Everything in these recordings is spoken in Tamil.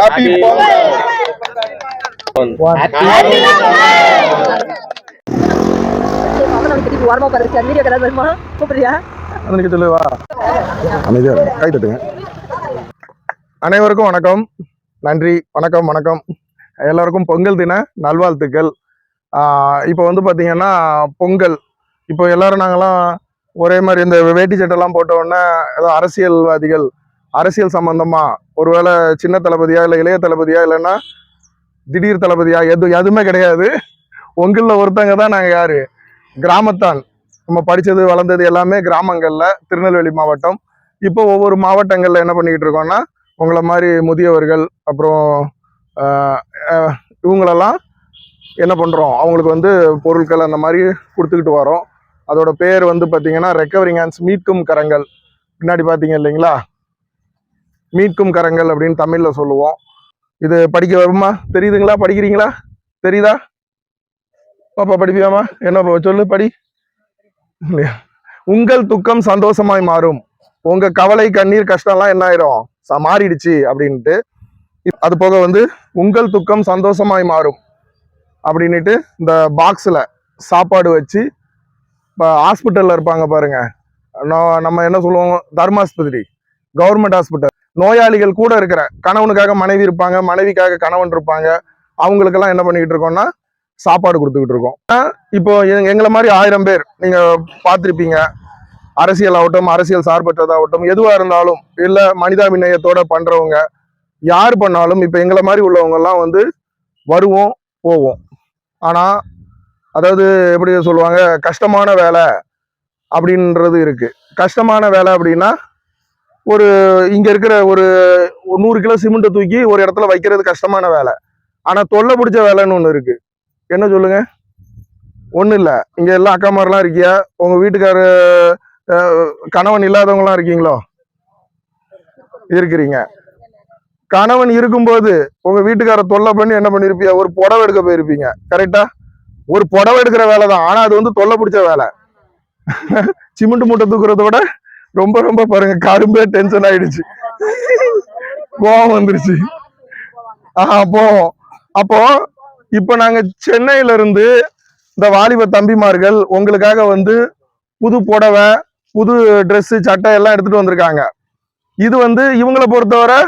ஹாப்பி பொங்கல் அவன் அவனுக்கு திருப்பி ஓரமா உட்காந்துருச்சு அந்த வீடியோ கதை வருமா கூப்பிடுறியா அன்னைக்கு சொல்லுவா அமைதியா இருங்க. கை தட்டுங்க அனைவருக்கும் வணக்கம். நன்றி வணக்கம் வணக்கம். எல்லாருக்கும் பொங்கல் தின நல்வாழ்த்துக்கள். ஆஹ் இப்போ வந்து பார்த்தீங்கன்னா பொங்கல். இப்போ எல்லாரும் நாங்கெல்லாம் ஒரே மாதிரி இந்த வேட்டி சட்டெல்லாம் போட்ட உடனே ஏதோ அரசியல்வாதிகள் அரசியல் சம்பந்தமா? ஒருவேளை சின்ன தளபதியா இல்லை இளைய தளபதியா இல்லைன்னா திடீர் தளபதியா? எது எதுவுமே கிடையாது. உங்களில் ஒருத்தங்க தான் நாங்கள் யாரு? கிராமத்தான். நம்ம படித்தது வளர்ந்தது எல்லாமே கிராமங்களில் திருநெல்வேலி மாவட்டம். இப்போ ஒவ்வொரு மாவட்டங்களில் என்ன பண்ணிக்கிட்டு இருக்கோம்னா உங்களை மாதிரி முதியவர்கள் அப்புறம் இவங்களெல்லாம் என்ன பண்ணுறோம் அவங்களுக்கு வந்து பொருட்கள் அந்த மாதிரி கொடுத்துக்கிட்டு வரோம். அதோட பேர் வந்து பார்த்திங்கன்னா ரெக்கவரிங் ஹேண்ட்ஸ் மீட்கும் கரங்கள். பின்னாடி பார்த்தீங்க இல்லைங்களா? மீட்கும் கரங்கள் அப்படின்னு தமிழில் சொல்லுவோம். இது படிக்க வருமா? தெரியுதுங்களா? படிக்கிறீங்களா? தெரியுதா? பாப்பா படிப்பியாமா என்ன சொல்லு படி. இல்லையா உங்கள் துக்கம் சந்தோஷமாய் மாறும். உங்க கவலை கண்ணீர் கஷ்டம்லாம் என்ன ஆயிரும்? மாறிடுச்சு அப்படின்ட்டு. அது போக வந்து உங்கள் துக்கம் சந்தோஷமாய் மாறும். அப்படின்னுட்டு இந்த பாக்ஸில் சாப்பாடு வச்சு இப்போ ஹாஸ்பிட்டலில் இருப்பாங்க பாருங்க. நம்ம என்ன சொல்லுவோம்? தர்மாஸ்பத்திரி. கவர்மெண்ட் ஹாஸ்பிட்டல் நோயாளிகள் கூட இருக்கிற கணவனுக்காக மனைவி இருப்பாங்க மனைவிக்காக கணவன் இருப்பாங்க. அவங்களுக்கெல்லாம் என்ன பண்ணிக்கிட்டு இருக்கோம்னா சாப்பாடு கொடுத்துக்கிட்டு இருக்கோம். இப்போ எங்களை மாதிரி ஆயிரம் பேர் நீங்க பார்த்துருப்பீங்க. அரசியல் ஆகட்டும் அரசியல் சார்பற்றதாகட்டும் எதுவா இருந்தாலும் இல்ல மனிதாபிநயத்தோட பண்றவங்க யார் பண்ணாலும் இப்ப எங்களை மாதிரி உள்ளவங்க எல்லாம் வந்து வருவோம் போவோம். ஆனா அதாவது எப்படி சொல்லுவாங்க கஷ்டமான வேலை அப்படின்றது இருக்கு. கஷ்டமான வேலை அப்படின்னா ஒரு இங்கே இருக்கிற ஒரு ஒரு நூறு கிலோ சிமெண்ட்டை தூக்கி ஒரு இடத்துல வைக்கிறது கஷ்டமான வேலை. ஆனால் தொல்லை பிடிச்ச வேலைன்னு ஒன்று இருக்குது என்ன சொல்லுங்கள் ஒன்றும் இல்லை. இங்கே எல்லாம் அக்கா மாதிரிலாம் இருக்கியா? உங்கள் வீட்டுக்காரு கணவன் இல்லாதவங்களாம் இருக்கீங்களோ? இருக்கிறீங்க. கணவன் இருக்கும்போது உங்கள் வீட்டுக்கார தொல்லை பண்ணி என்ன பண்ணியிருப்பியா ஒரு புடவை எடுக்க போயிருப்பீங்க. கரெக்டாக ஒரு புடவை எடுக்கிற வேலை தான் ஆனால் அது வந்து தொல்லை பிடிச்ச வேலை. சிமெண்ட் மூட்டை தூக்குறத விட ரொம்ப ரொம்ப பாருங்க கரும்பே டென்ஷன் ஆயிடுச்சு. கோவம் வந்துருச்சு. ஆஹ் போவோம். அப்போ இப்போ நாங்க சென்னையில இருந்து இந்த வாலிப தம்பிமார்கள் உங்களுக்காக வந்து புது புடவை புது ட்ரெஸ்ஸு சட்டை எல்லாம் எடுத்துட்டு வந்திருக்காங்க. இது வந்து இவங்கள பொறுத்தவரை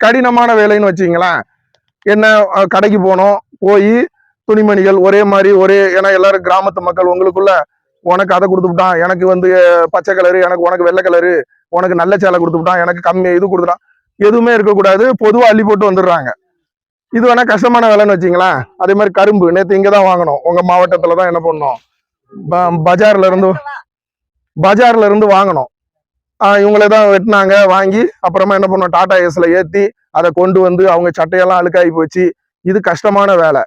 கடினமான வேலைன்னு வச்சிங்களேன் என்ன கடைக்கு போனோம் போய் துணிமணிகள் ஒரே மாதிரி ஒரே ஏன்னா எல்லாரும் கிராமத்து மக்கள் உங்களுக்குள்ள உனக்கு அதை கொடுத்துட்டான் எனக்கு வந்து பச்சை கலரு எனக்கு உனக்கு வெள்ளை கலரு உனக்கு நல்ல சேலை கொடுத்துட்டான் எனக்கு கம்மி இது கொடுத்துட்டான். எதுவுமே இருக்கக்கூடாது பொதுவாக அள்ளி போட்டு வந்துடுறாங்க. இது வேணா கஷ்டமான வேலைன்னு வச்சிங்களேன் அதே மாதிரி கரும்பு நேற்று இங்கே தான் வாங்கணும். உங்கள் மாவட்டத்தில் தான் என்ன பண்ணோம் பஜார்ல இருந்து பஜார்ல இருந்து வாங்கணும். ஆஹ் இவங்களே தான் வெட்டினாங்க வாங்கி அப்புறமா என்ன பண்ணோம்? டாடா ஏஸில் ஏற்றி அதை கொண்டு வந்து அவங்க சட்டையெல்லாம் அழுக்காகி போச்சு. இது கஷ்டமான வேலை.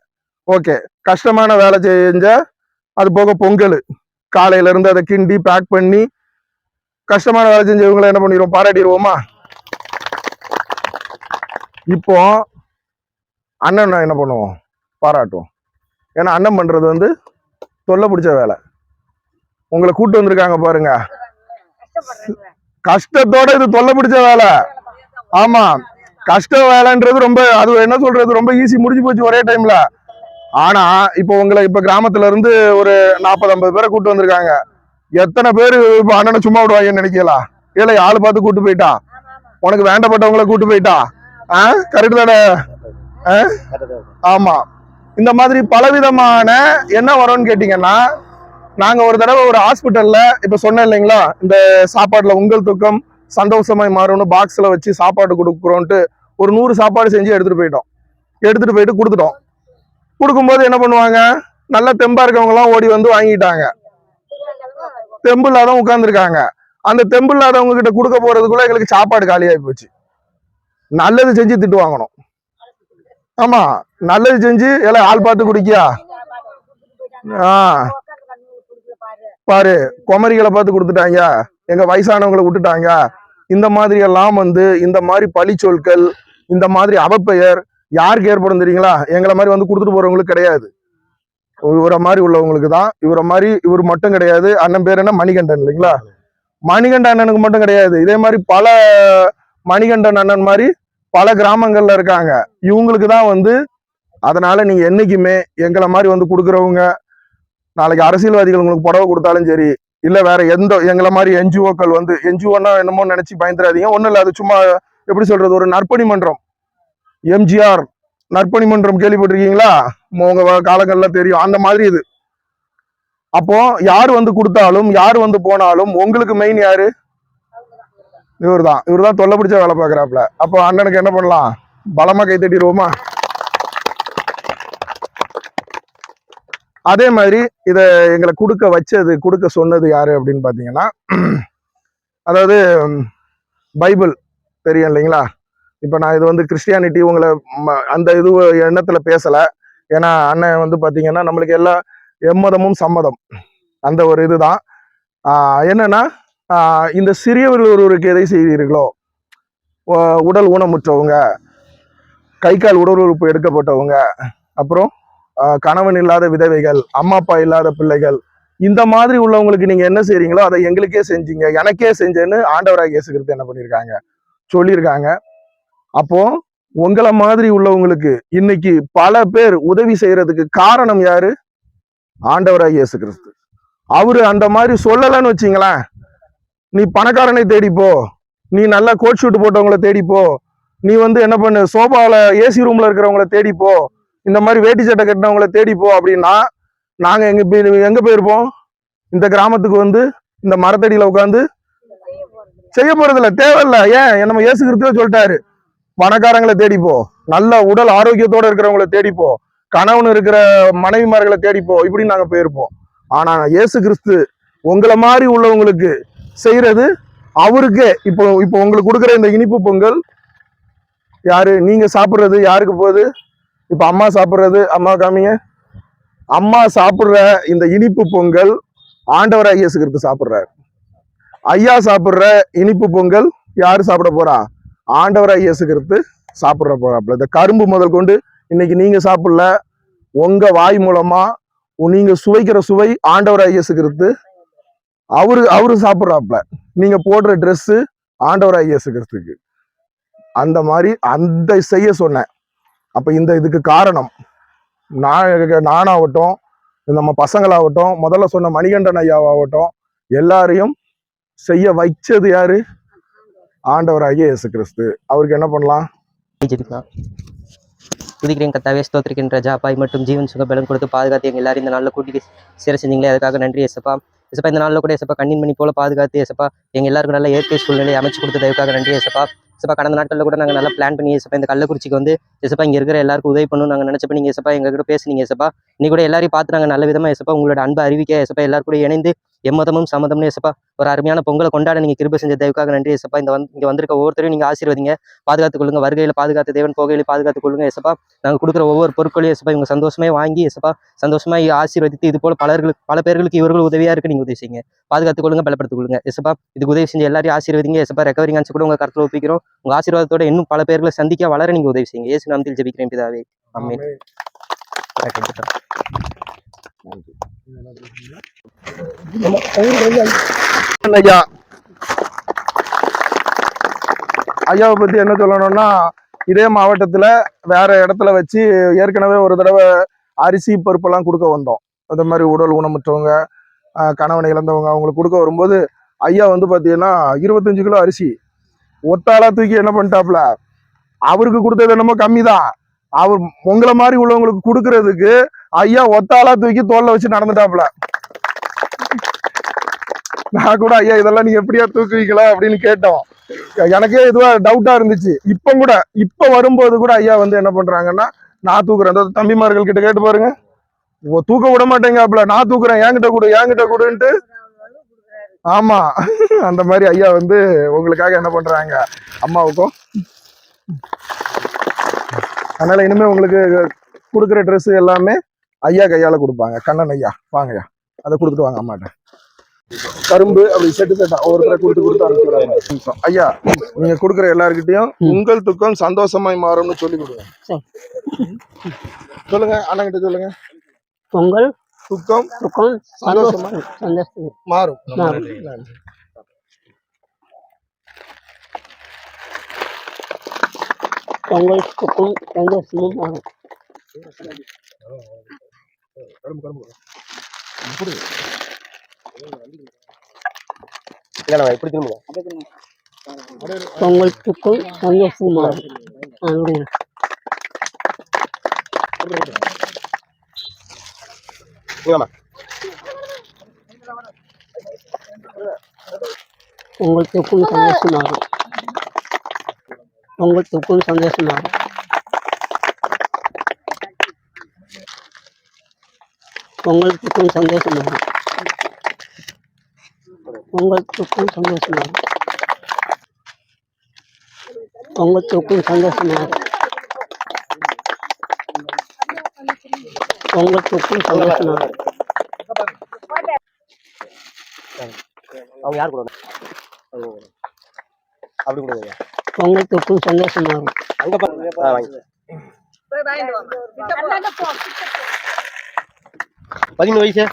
ஓகே. கஷ்டமான வேலை செஞ்ச அது போக பொங்கல். காலையில இருந்து அதை கிண்டி பேக் பண்ணி கஷ்டமான வேலை செஞ்சவங்களை என்ன பண்ணிடுவோம்? பாராட்டிடுவோமா? இப்போ அண்ணன் என்ன பண்ணுவோம்? பாராட்டுவோம். ஏன்னா அண்ணன் பண்றது வந்து தொல்லை பிடிச்ச வேலை. உங்களை கூட்டு வந்திருக்காங்க பாருங்க. கஷ்டத்தோட இது தொல்லை பிடிச்ச வேலை. ஆமா. கஷ்ட வேலைன்றது ரொம்ப அது என்ன சொல்றது? ரொம்ப ஈஸி முடிஞ்சு போச்சு ஒரே டைம்ல ஆனா இப்போ உங்களை இப்ப கிராமத்துல இருந்து ஒரு நாற்பது ஐம்பது பேரை கூட்டு வந்திருக்காங்க. எத்தனை பேர் இப்ப அண்ணனை சும்மா விடுவாங்கன்னு நினைக்கலாம் ஏழை ஆள் பார்த்து கூட்டு போயிட்டா? உனக்கு வேண்டப்பட்டவங்கள கூட்டு போயிட்டா? ஆ? கரெக்ட் தானே? ஆ? ஆமா. இந்த மாதிரி பலவிதமான என்ன வரும்னு கேட்டீங்கன்னா நாங்க ஒரு தடவை ஒரு ஹாஸ்பிட்டல்ல இப்ப சொன்னேன் இல்லைங்களா இந்த சாப்பாடுல உங்கள் துக்கம் சந்தோஷமாய் மாறும்னு பாக்ஸ்ல வச்சு சாப்பாடு கொடுக்குறோன்ட்டு ஒரு நூறு சாப்பாடு செஞ்சு எடுத்துட்டு போயிட்டோம். எடுத்துட்டு போயிட்டு கொடுத்துட்டோம். கொடுக்கும்போது என்ன பண்ணுவாங்க? நல்ல தெம்பா இருக்கவங்கலாம் ஓடி வந்து வாங்கிட்டாங்க. தெம்பு இல்லாதவங்க உட்காந்துருக்காங்க அந்த தெம்பு இல்லாதவங்க கிட்ட கொடுக்க போறதுக்குள்ள எங்களுக்கு சாப்பாடு காலியாகி போச்சு. நல்லது செஞ்சு திட்டு வாங்கணும். ஆமா நல்லது செஞ்சு எல்லாம் ஆள் பார்த்து குடிக்கியா? ஆ. பாரு குமரிகளை பார்த்து கொடுத்துட்டாங்க. எங்க வயசானவங்களை விட்டுட்டாங்க. இந்த மாதிரி எல்லாம் வந்து இந்த மாதிரி பழி சொற்கள் இந்த மாதிரி அவப்பெயர் யாருக்கு ஏற்படும் தெரியுங்களா? எங்களை மாதிரி வந்து கொடுத்துட்டு போறவங்களுக்கு கிடையாது. இவரை மாதிரி உள்ளவங்களுக்கு தான். இவரை மாதிரி இவர் மட்டும் கிடையாது. அண்ணன் பேர் என்ன? மணிகண்டன் இல்லைங்களா? மணிகண்டன் அண்ணனுக்கு மட்டும் கிடையாது. இதே மாதிரி பல மணிகண்டன் அண்ணன் மாதிரி பல கிராமங்கள்ல இருக்காங்க. இவங்களுக்கு தான் வந்து அதனால நீங்க என்னைக்குமே எங்களை மாதிரி வந்து கொடுக்குறவங்க நாளைக்கு அரசியல்வாதிகள் உங்களுக்கு புடவை கொடுத்தாலும் சரி இல்ல வேற எந்த எங்களை மாதிரி என்ஜிஓக்கள் வந்து என்ஜிஓன்னா என்னமோ நினைச்சு பயந்துடாதீங்க ஒன்றும் இல்லை அது சும்மா எப்படி சொல்றது? ஒரு நற்பணி மன்றம். எம்ஜிஆர் நற்பணி மன்றம் கேள்விப்பட்டிருக்கீங்களா உங்க வ- காலங்கள்ல தெரியும். அந்த மாதிரி இது. அப்போ யார் வந்து கொடுத்தாலும் யார் வந்து போனாலும் உங்களுக்கு மெயின் யாரு? இவர்தான். இவர்தான் தொல்லை பிடிச்ச வேலை பார்க்கறாப்ல அப்போ அண்ணனுக்கு என்ன பண்ணலாம்? பலமா கை தட்டிடுவோமா? அதே மாதிரி இதை எங்களை கொடுக்க வச்சது கொடுக்க சொன்னது யாரு அப்படின்னு பார்த்தீங்கன்னா அதாவது பைபிள் தெரியும் இல்லைங்களா? இப்போ நான் இது வந்து கிறிஸ்டியானிட்டி உங்களை ம- அந்த இது எண்ணத்தில் பேசலை. ஏன்னா அண்ணன் வந்து பார்த்தீங்கன்னா நம்மளுக்கு எல்லா எம்மதமும் சம்மதம். அந்த ஒரு இதுதான். ஆஹ் என்னன்னா இந்த சிறியவர்கள் ஒருவருக்கு எதை செய்தீர்களோ உடல் ஊனமுற்றவங்க கை கால் உடல் உறுப்பு எடுக்கப்பட்டவங்க அப்புறம் கணவன் இல்லாத விதவைகள் அம்மா அப்பா இல்லாத பிள்ளைகள் இந்த மாதிரி உள்ளவங்களுக்கு நீங்க என்ன செய்றீங்களோ அதை எங்களுக்கே செஞ்சீங்க எனக்கே செஞ்சேன்னு ஆண்டவராக இயேசுகிறது என்ன பண்ணியிருக்காங்க? சொல்லியிருக்காங்க. அப்போ உங்களை மாதிரி உள்ளவங்களுக்கு இன்னைக்கு பல பேர் உதவி செய்யறதுக்கு காரணம் யாரு? ஆண்டவராக இயேசு கிறிஸ்து அவரு அந்த மாதிரி சொல்லலைன்னு வச்சிங்களேன். நீ பணக்காரனை தேடிப்போ நீ நல்லா கோட் ஷூட் போட்டவங்கள தேடிப்போ நீ வந்து என்ன பண்ணு சோபாவில் ஏசி ரூம்ல இருக்கிறவங்கள தேடிப்போ இந்த மாதிரி வேட்டி சட்டை கட்டினவங்கள தேடிப்போ அப்படின்னா நாங்கள் எங்க போய் எங்க போயிருப்போம்? இந்த கிராமத்துக்கு வந்து இந்த மரத்தடியில உட்காந்து செய்ய போறது இல்ல தேவையில்ல. ஏன்? நம்ம இயேசு கிறிஸ்துவ சொல்லிட்டாரு. பணக்காரங்களை தேடிப்போ நல்ல உடல் ஆரோக்கியத்தோட இருக்கிறவங்கள தேடிப்போ கணவன் இருக்கிற மனைவிமார்களை தேடிப்போ இப்படின்னு நாங்கள் போயிருப்போம். ஆனா இயேசு கிறிஸ்து உங்களை மாதிரி உள்ளவங்களுக்கு செய்யறது அவருக்கே. இப்போ இப்போ உங்களுக்கு கொடுக்குற இந்த இனிப்பு பொங்கல் யாரு? நீங்க சாப்பிட்றது யாருக்கு போகுது? இப்போ அம்மா சாப்பிட்றது அம்மா காமிங்க. அம்மா சாப்பிட்ற இந்த இனிப்பு பொங்கல் ஆண்டவராக இயேசு கிறிஸ்து சாப்பிட்றாரு. ஐயா சாப்பிட்ற இனிப்பு பொங்கல் யாரு சாப்பிட போறா? ஆண்டவராக இயேசுகிறது கிறிஸ்து சாப்பிடுற இந்த கரும்பு முதல் கொண்டு இன்னைக்கு நீங்கள் சாப்பிடல. உங்கள் வாய் மூலமாக நீங்கள் சுவைக்கிற சுவை ஆண்டவராக இயேசுகிறது அவரு அவரு சாப்பிட்றாப்புல. நீங்கள் போடுற ட்ரெஸ்ஸு ஆண்டவராக இயேசு அந்த மாதிரி அந்த செய்ய சொன்னேன். அப்போ இந்த இதுக்கு காரணம். நான் நானாகட்டும் நம்ம பசங்களாகட்டும் முதல்ல சொன்ன மணிகண்டன் ஐயாவாகட்டும் எல்லாரையும் செய்ய வைச்சது யாரு? ஆண்டவராகிய இயேசு கிறிஸ்து அவருக்கு என்ன பண்ணலாம்? ஜெபிக்கலாம். துதிக்கிறேன் கத்தாவே ஸ்தோத்திரிக்கின்ற ஜாப்பாய் மற்றும் ஜீவன் சுக பலம் கொடுத்து பாதுகாத்து எங்கள் எல்லாரும் இந்த நாளில் கூட்டிட்டு சேர செஞ்சீங்களே அதுக்காக நன்றி எசப்பா எசப்பா இந்த நாளில் கூட எசப்பா கண்ணின் மணி போல பாதுகாத்து எசப்பா எங்கள் எல்லாருக்கும் நல்ல இயற்கை சூழ்நிலை அமைச்சு கொடுத்தது அதுக்காக நன்றி எசப்பா எசப்பா கடந்த நாட்களில் கூட நாங்கள் நல்லா பிளான் பண்ணி எசப்பா இந்த கள்ளக்குறிச்சிக்கு வந்து எசப்பா இங்கே இருக்கிற எல்லாருக்கும் உதவி பண்ணணும் நாங்கள் நினச்சப்ப நீங்கள் எசப்பா எங்க கூட பேசுனீங்க எசப்பா நீ கூட எல்லாரையும் பார்த்து நாங்கள் நல்ல விதமாக எசப்பா உங்களோட அன்பை அறிவிக்க எசப்பா எல்லாரும் கூட இணைந்து எம்மதமும் சம்மதம்னு எசப்பா ஒரு அருமையான பொங்கலை கொண்டாட நீங்கள் கிருப செஞ்ச தேவைக்காக நன்றி எசப்பா இந்த வந்து இங்கே வந்திருக்க ஒவ்வொருத்தரையும் நீங்கள் ஆசீர்வதிங்க. பாதுகாத்துக் கொள்ளுங்க. வருகையில் பாதுகாத்து தேவன் போகையில் பாதுகாத்துக் கொள்ளுங்க ஏசப்பா. நாங்கள் கொடுக்குற ஒவ்வொரு பொருட்களையும் எசப்பா இவங்க சந்தோஷமே வாங்கி எசப்பா சந்தோஷமா ஆசீர்வதித்து இது போல பலர்களுக்கு பல பேர்களுக்கு இவர்கள் உதவியா இருக்கு நீங்க உதவி செய்யுங்க. பாதுகாத்துக் கொள்ளுங்க பலப்படுத்திக் கொள்ளுங்க. எசப்பா இதுக்கு உதவி செஞ்சு எல்லாரையும் ஆசீர்வதிங்க. எசப்பா ரெக்கவரிங் ஆச்சு கூட உங்கள் கருத்தில் ஒப்பிக்கிறோம். உங்க ஆசீர்வாதத்தோட இன்னும் பல பேர்களை சந்திக்க வளர நீங்க உதவி செய்யுங்க. இயேசு நாமத்தில் ஜபிக்கிறேன் பிதாவே. ஆமென். ஐயா. ஐயாவை பத்தி என்ன சொல்லணும்னா இதே மாவட்டத்துல வேற இடத்துல வச்சு ஏற்கனவே ஒரு தடவை அரிசி பருப்பெல்லாம் கொடுக்க வந்தோம். அந்த மாதிரி உடல் ஊனமுற்றவங்க கணவனை இழந்தவங்க அவங்களுக்கு கொடுக்க வரும்போது ஐயா வந்து பார்த்தீங்கன்னா இருபத்தஞ்சு கிலோ அரிசி. ஒத்தாளா தூக்கி என்ன பண்ணிட்டாப்ல அவருக்கு கொடுத்தது என்னமோ கம்மி தான் அவர் உங்களை மாதிரி உள்ளவங்களுக்கு கொடுக்கறதுக்கு ஐயா ஒத்தாளா தூக்கி தோல்ல வச்சு நடந்துட்டாப்ல நான் கூட ஐயா இதெல்லாம் நீங்க எப்படியா தூக்குவீங்களா அப்படின்னு கேட்டோம். எனக்கே இதுவா டவுட்டா இருந்துச்சு. இப்ப கூட இப்ப வரும்போது கூட ஐயா வந்து என்ன பண்றாங்கன்னா நான் தூக்குறேன். அந்த தம்பிமார்கள் கிட்ட கேட்டு பாருங்க. ஓ, தூக்க விட மாட்டேங்காப்ல நான் தூக்குறேன். என்கிட்ட கொடு என்கிட்ட கொடுன்ட்டு. ஆமா. அந்த மாதிரி ஐயா வந்து உங்களுக்காக என்ன பண்றாங்க? அம்மாவுக்கும். அதனால இனிமே உங்களுக்கு கொடுக்குற ட்ரெஸ் எல்லாமே ஐயா கையால கொடுப்பாங்க. கண்ணன் ஐயா. வாங்க ஐயா அதை கொடுத்துட்டு வாங்க அம்மாட்ட. கரும்பு அப்படி செட்டு செட்டா ஒவ்வொருத்தரை கொடுத்து கொடுத்து அனுப்பிடுறாங்க ஐயா நீங்க கொடுக்குற எல்லார்கிட்டயும் உங்கள் துக்கம் சந்தோஷமாய் மாறும்னு சொல்லி கொடுங்க. சொல்லுங்க அண்ணன் கிட்ட சொல்லுங்க. பொங்கல் துக்கம் துக்கம் சந்தோஷமா சந்தோஷம். சந்தோஷம் மாறும். நன்றி. பொங்கலுக்கும் சந்தோஷமும் ஆகும் பொங்கலுக்கும் சந்தோஷமும் ஆகும் அப்படி பொங்கலுக்கும் சந்தோஷமாகும் பொங்கலுக்கும் சந்தோஷமாகும் பொங்கலுக்கும் சந்தோஷமாகும். பொங்கலுக்கும் சந்தோஷமாகும். பொங்கலுக்கும் சந்தோஷமாகும். பொங்கலுக்கும் சந்தோஷமாகும். அவங்க யார் கூட அப்படி கொடுங்க பொங்கலுக்கும் சந்தோஷமாகும். அங்க பாருங்க. வாங்கி. பதிமூணு வயசு.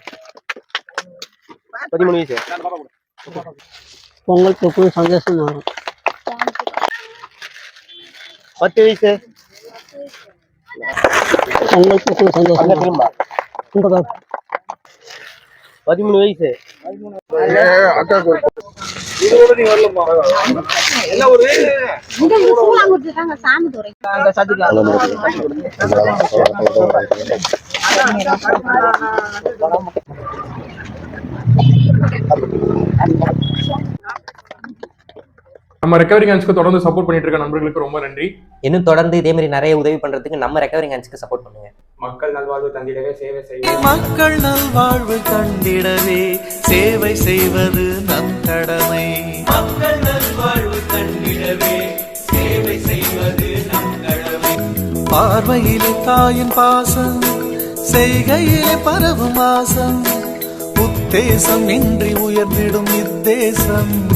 பதிமூணு வயசு. பொங்கலுக்கும் சந்தோஷமாகும் பத்து வயசு. பொங்கலுக்கும் அங்க சந்தோஷமாகும் திரும்ப. இந்த பாரு. பதிமூணு வயசு. ஒரு நம்ம ரெக்கவரி கேன்ஸ்க்கு தொடர்ந்து சப்போர்ட் பண்ணிட்டு இருக்க நண்பர்களுக்கு ரொம்ப நன்றி. இன்னும் தொடர்ந்து இதே மாதிரி நிறைய உதவி பண்றதுக்கு நம்ம ரெக்கவரி ஹேண்ட்ஸ்க்கு சப்போர்ட் பண்ணுங்க. மக்கள் நல்வாழ்வு தந்திடவே சேவை செய்ய மக்கள் நல்வாழ்வு கண்டிடவே சேவை செய்வது நம் கடமை மக்கள் நல்வாழ்வு கண்டிடவே சேவை செய்வது நம் கடமை. பார்வையிலே தாயின் பாசம் செய்கையிலே பரவும் ஆசம். உத்தேசம் இன்றி உயர்ந்திடும் இத்தேசம்.